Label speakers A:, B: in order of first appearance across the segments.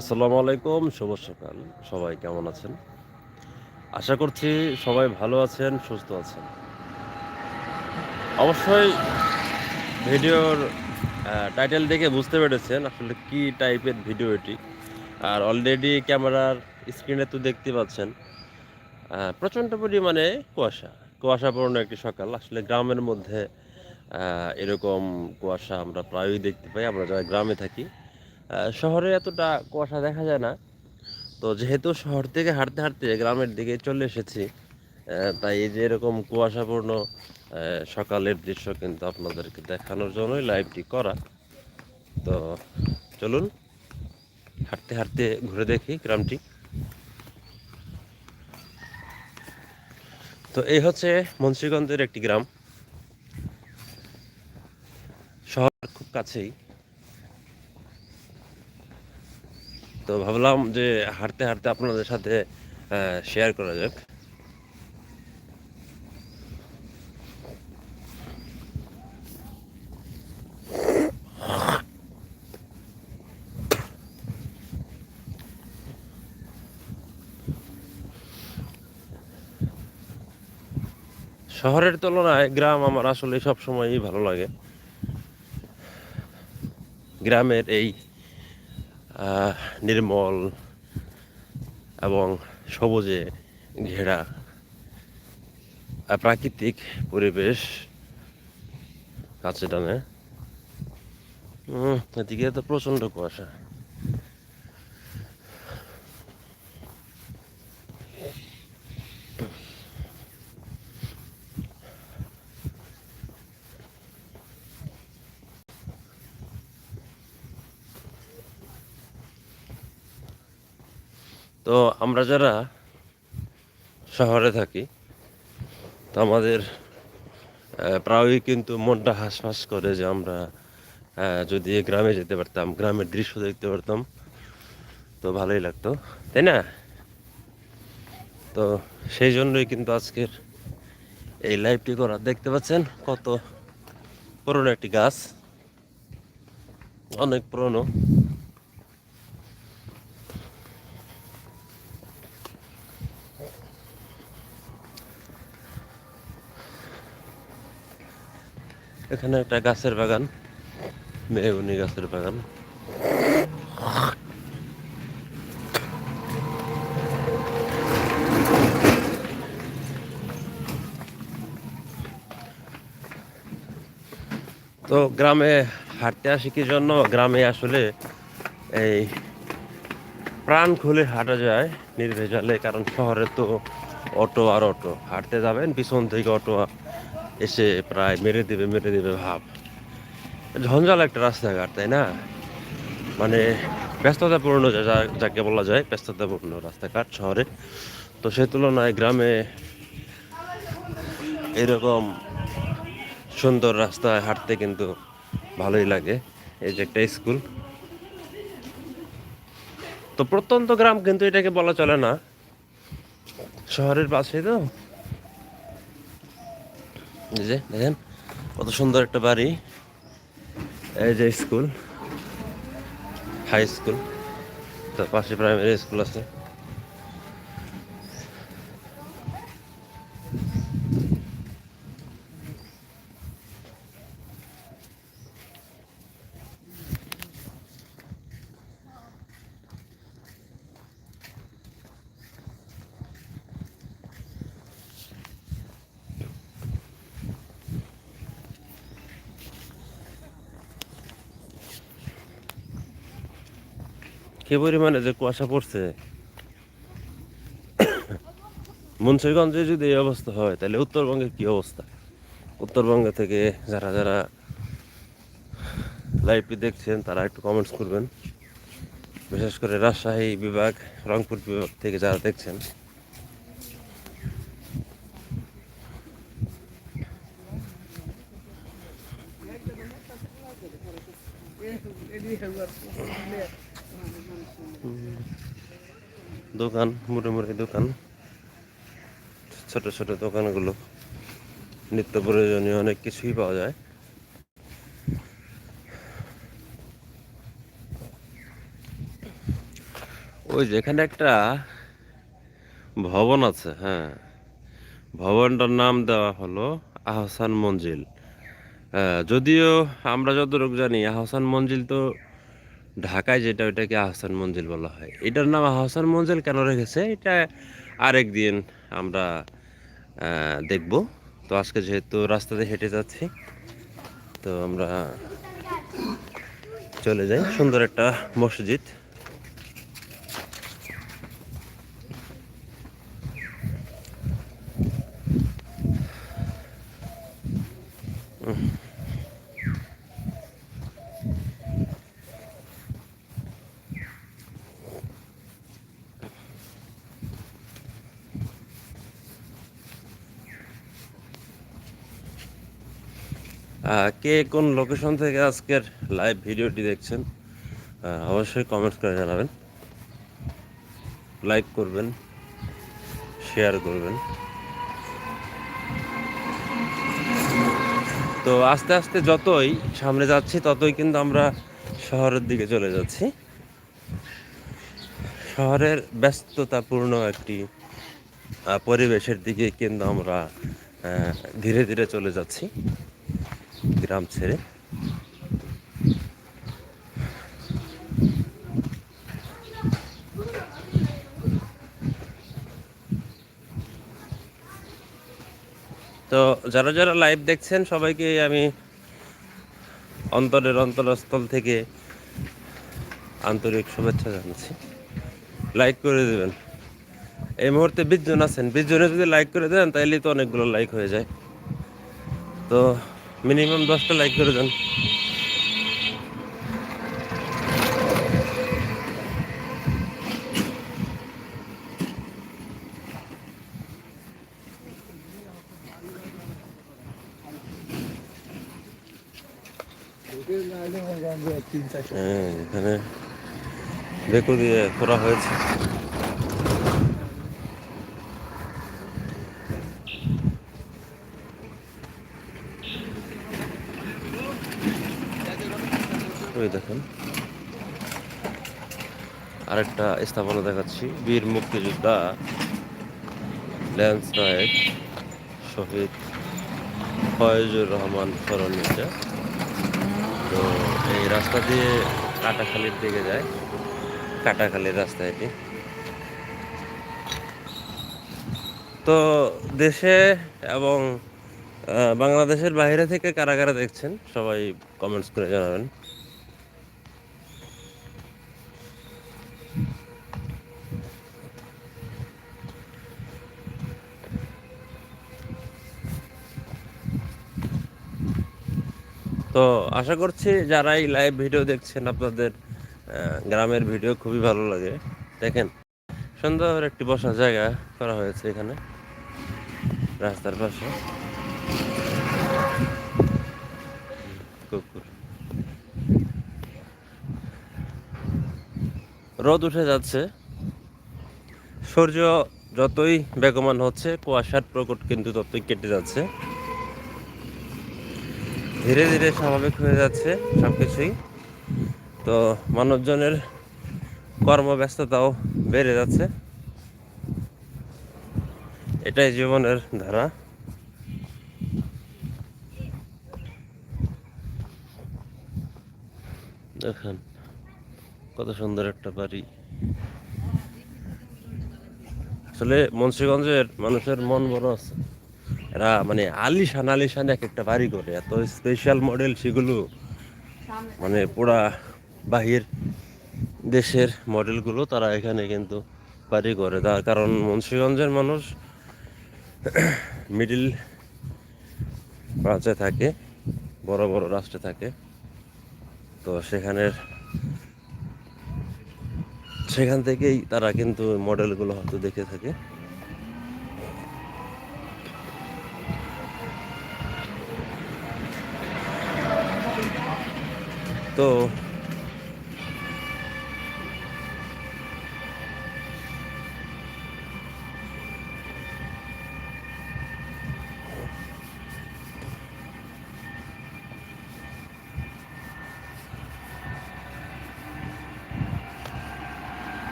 A: আসসালামু আলাইকুম, শুভ সকাল। সবাই কেমন আছেন? আশা করছি সবাই ভালো আছেন, সুস্থ আছেন। অবশ্যই ভিডিওর টাইটেল দেখে বুঝতে পেরেছেন আসলে কি টাইপের ভিডিও এটি। আর অলরেডি ক্যামেরার স্ক্রিনে তো দেখতে পাচ্ছেন প্রচণ্ড পরিমাণে কুয়াশা। কুয়াশাপূর্ণ একটি সকাল। আসলে গ্রামের মধ্যে এরকম কুয়াশা আমরা প্রায়ই দেখতে পাই। আমরা যারা গ্রামে থাকি শহরে এতটা কুয়াশা দেখা যায় না। তো যেহেতু শহর থেকে হাঁটতে হাঁটতে গ্রামের দিকে চলে এসেছি তাই এই যে এরকম কুয়াশাপূর্ণ সকালের দৃশ্য কিন্তু আপনাদেরকে দেখানোর জন্যই লাইভটি করা। তো চলুন, হাঁটতে হাঁটতে ঘুরে দেখি গ্রামটি। তো এই হচ্ছে মুন্সিগঞ্জের একটি গ্রাম। শহর খুব কাছেই। তো ভাবলাম যে হাঁটতে হাঁটতে আপনাদের সাথে শেয়ার করা যাক। শহরের তুলনায় গ্রাম আমার আসলে সব সময়ই ভালো লাগে। গ্রামের এই নির্মল এবং সবুজে ঘেরা প্রাকৃতিক পরিবেশ কাছে টানে। এদিকে তো প্রচণ্ড কুয়াশা তো আমরা যারা শহরে থাকি, তো আমাদের প্রায়ই কিন্তু মনটা হাঁসফাঁস করে যে আমরা যদি গ্রামে যেতে পারতাম, গ্রামের দৃশ্য দেখতে পারতাম, তো ভালোই লাগতো, তাই না? তো সেই জন্যই কিন্তু আজকের এই লাইভটি করা। দেখতে পাচ্ছেন কত পুরনো একটি গাছ, অনেক পুরনো। এখানে একটা গাছের বাগান, মেহগুনি গাছের বাগান। তো গ্রামে হাঁটতে আসি কি জন্য? গ্রামে আসলে এই প্রাণ খুলে হাঁটা যায় নির্ভেজালে, কারণ শহরে তো অটো আর অটো। হাঁটতে যাবেন, পিছন থেকে অটো এসে প্রায় মেরে দেবে মেরে দেবে ভাব। ঝঞ্ঝাল একটা রাস্তাঘাট, তাই না? মানে ব্যস্ততাপূর্ণ যাকে বলা যায়, ব্যস্ততাপূর্ণ রাস্তাঘাট শহরে। তো সে তুলনায় গ্রামে এরকম সুন্দর রাস্তায় হাঁটতে কিন্তু ভালোই লাগে। এই যে একটা স্কুল। তো প্রত্যন্ত গ্রাম কিন্তু এটাকে বলা চলে না। শহরের পাশে তো। এই যে, দেখেন, কত সুন্দর একটা বাড়ি। এই যে স্কুল হাই স্কুল তার পাশে প্রাইমারি স্কুল আছে। কি পরিমাণে যে কুয়াশা পড়ছে মুন্সিগঞ্জে যদি এই অবস্থা হয় তাহলে উত্তরবঙ্গে কি অবস্থা উত্তরবঙ্গ থেকে যারা যারা লাইভটি দেখছেন তারা একটু কমেন্টস করবেন বিশেষ করে রাজশাহী বিভাগ রংপুর বিভাগ থেকে যারা দেখছেন দোকান মুড়ে মুড়ে দোকান। ছোট ছোট দোকানগুলো। নিত্য প্রয়োজনীয় অনেক কিছুই পাওয়া যায়। ওই যেখানে একটা ভবন আছে হ্যাঁ। ভবনটার নাম দেওয়া হলো আহসান মঞ্জিল। যদিও আমরা যতটুকু জানি, আহসান মঞ্জিল তো ঢাকায় যেটা ওইটাকে আহসান মঞ্জিল বলা হয়। এটার নাম আহসান মঞ্জিল কেন রেখেছে? এটা আরেক দিন আমরা দেখব। তো আজকে যেহেতু রাস্তাতে হেঁটে যাচ্ছি, তো আমরা চলে যাই সুন্দর একটা মসজিদ। কে কোন লোকেশন থেকে আজকের লাইভ ভিডিওটি দেখছেন অবশ্যই কমেন্ট করে জানাবেন। লাইক করবেন শেয়ার করবেন। তো আস্তে আস্তে যতই সামনে যাচ্ছি, ততই কিন্তু আমরা শহরের দিকে চলে যাচ্ছি। শহরের ব্যস্ততাপূর্ণ একটি পরিবেশের দিকে কিন্তু আমরা ধীরে ধীরে চলে যাচ্ছি। গ্রাম ছেড়ে। তো যারা যারা লাইভ দেখছেন, সবাইকে আমি অন্তরের অন্তরস্থল থেকে আন্তরিক শুভেচ্ছা জানাচ্ছি। লাইক করে দেবেন। এই মুহূর্তে বিশ জন আছেন। বিশ জনে যদি লাইক করে দেন তাহলে তো অনেকগুলো লাইক হয়ে যায়। তো মিনিমাম দশটা লাইক করে দেন। হ্যাঁ এখানে বেকু দিয়ে করা হয়েছে। ওই দেখুন। আরেকটা স্থাপনা দেখাচ্ছি, বীর মুক্তিযোদ্ধা ল্যান্স নায়ক শহীদ ফয়েজুর রহমান স্মরণীয়টা তো এই রাস্তা দিয়ে কাটাখালির দিকে যায়। কাটাখালির রাস্তা এটি। তো দেশে এবং বাংলাদেশের বাইরে থেকে কারা কারা দেখছেন, সবাই কমেন্টস করে জানাবেন। তো আশা করছি যারা এই লাইভ ভিডিও দেখছেন আপনাদের গ্রামের ভিডিও খুবই ভালো লাগে। দেখেন, সুন্দর একটি বসার জায়গা করা হয়েছে এখানে, রাস্তার পাশে। কুকুর। রোদ উঠে যাচ্ছে। সূর্য যতই বেগমান হচ্ছে, কুয়াশার প্রকট কিন্তু ততই কেটে যাচ্ছে। ধীরে ধীরে স্বাভাবিক হয়ে যাচ্ছে সব কিছুই তো মানুষজনের কর্মব্যস্ততাও বেড়ে যাচ্ছে। এটাই জীবনের ধারা। দেখেন, কত সুন্দর একটা বাড়ি। আসলে মুন্সিগঞ্জের মানুষের মন বড় আছে। এরা মানে আলিশান আলিশান এক একটা বাড়ি করে। এত স্পেশাল মডেল সেগুলো। মানে পুরা বাহির দেশের মডেলগুলো তারা এখানে কিন্তু বাড়ি করে। তার কারণ মুন্সিগঞ্জের মানুষ মিডিল ব্রাঞ্চে থাকে বড় বড় রাষ্ট্রে থাকে। তো সেখানের সেখান থেকেই তারা কিন্তু মডেলগুলো হয়তো দেখে থাকে। তো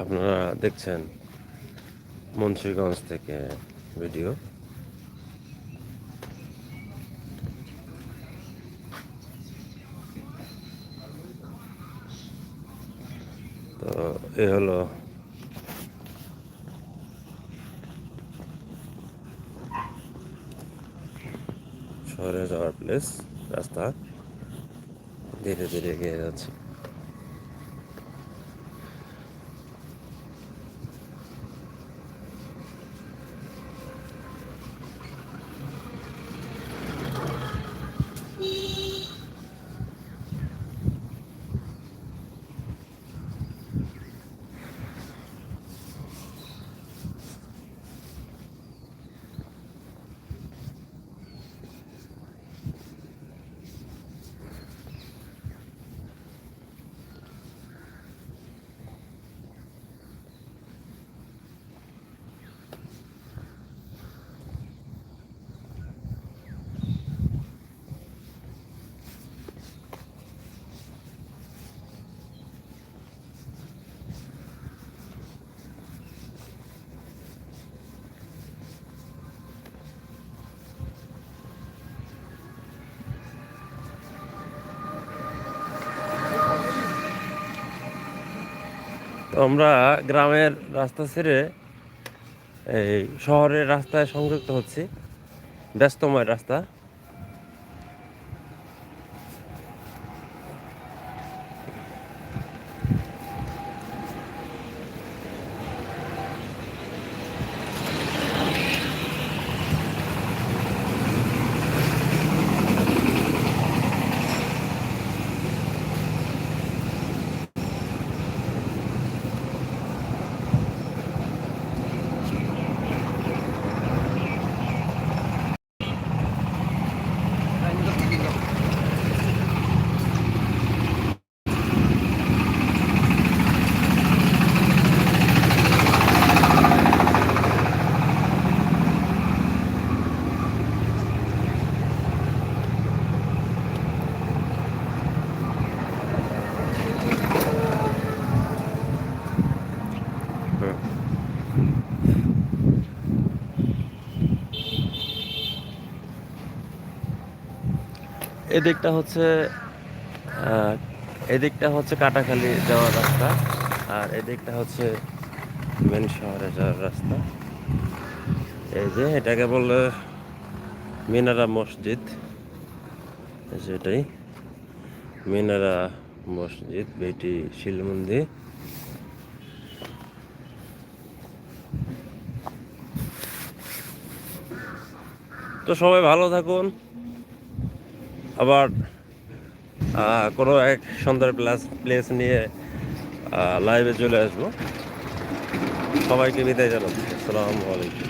A: আপনারা দেখছেন মুন্সিগঞ্জ থেকে ভিডিও। তো এ হলো শহরে যাওয়ার প্লেস রাস্তা। ধীরে ধীরে এগিয়ে যাচ্ছে। আমরা গ্রামের রাস্তা ছেড়ে এই শহরের রাস্তায় সংযুক্ত হচ্ছি। ব্যস্তময় রাস্তা। এদিকটা হচ্ছে এদিকটা হচ্ছে কাটাখালি যাওয়ার রাস্তা, আর এদিকটা হচ্ছে মেন শহরে যাওয়ার রাস্তা। এই যে এটাকে বলে মিনারা মসজিদ। এটাই, মিনারা মসজিদ, বেটি শিল মন্দির তো সবাই ভালো থাকুন। আবার কোনো এক সুন্দর প্লাস প্লেস নিয়ে লাইভে চলে আসব। সবাইকে বিদায় জানাচ্ছি। আসসালামু আলাইকুম।